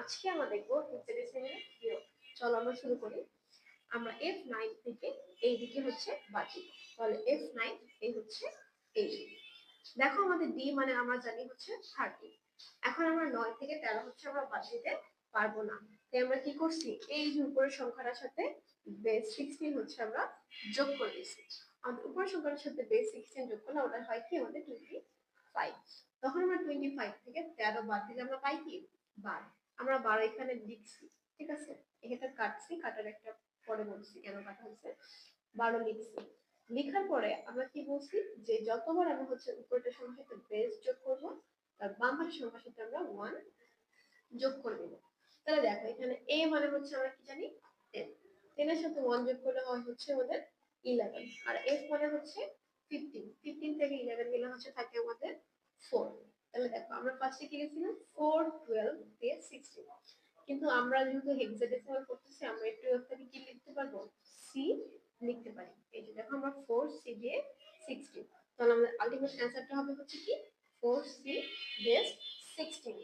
আজকে আমরা দেখব চলো আমরা শুরু করি। আমরা এফ নাইন থেকে এই দিকে হচ্ছে বাঁচি তাহলে এফ নাইন এই হচ্ছে এই দেখো আমাদের ডি মানে আমরা জানি হচ্ছে থার্টি এখন আমরা নয় থেকে তেরো হচ্ছে আমরা বাঁচিতে পারব না। তাই আমরা কি করছি? এই যে উপরের সংখ্যাটার সাথে বেস সিক্সটিন হচ্ছে আমরা যোগ করে দিচ্ছি আমাদের উপরের সংখ্যাটার সাথে বেস সিক্সটিন যোগ করলে ওটা হয় কি? আমাদের টোয়েন্টি ফাইভ তখন আমরা টোয়েন্টি ফাইভ থেকে তেরো বাদ দিলে আমরা পাই কি? বারো। আমরা বারো এখানে লিখছি, ঠিক আছে? এটা কাটছি, কাটার একটা পরে বলছি কেন কাটা হচ্ছে বারো লিখছি। লেখার পরে আমরা কি বলছি? যে যতবার আমরা হচ্ছে উপরের সংখ্যার সাথে বেস যোগ করব, তার বাম পাশের সংখ্যার সাথে আমরা ওয়ান যোগ করে দেবো। তাহলে দেখো, এখানে এ মানে হচ্ছে আমরা কি জানি? টেন টেনের সাথে ওয়ান যোগ করলে হয় হচ্ছে আমাদের ইলেভেন আর এফ মানে হচ্ছে ফিফটিন ফিফটিন থেকে ইলেভেন গেলে হচ্ছে থাকে আমাদের ফোর তাহলে দেখো, আমরা ফার্স্টে কি লিখছিলাম ফোর কিন্তু আমরা যেহেতু হেক্সাডেসিমাল করতেছি, আমরা একটু থেকে কি লিখতে পারব? সি লিখতে পারি। এই যে দেখো আমরা ফোর সি দিয়ে সিক্সটিন তাহলে আমাদের আলটিমেট অ্যান্সারটা হবে হচ্ছে কি? Four C base sixteen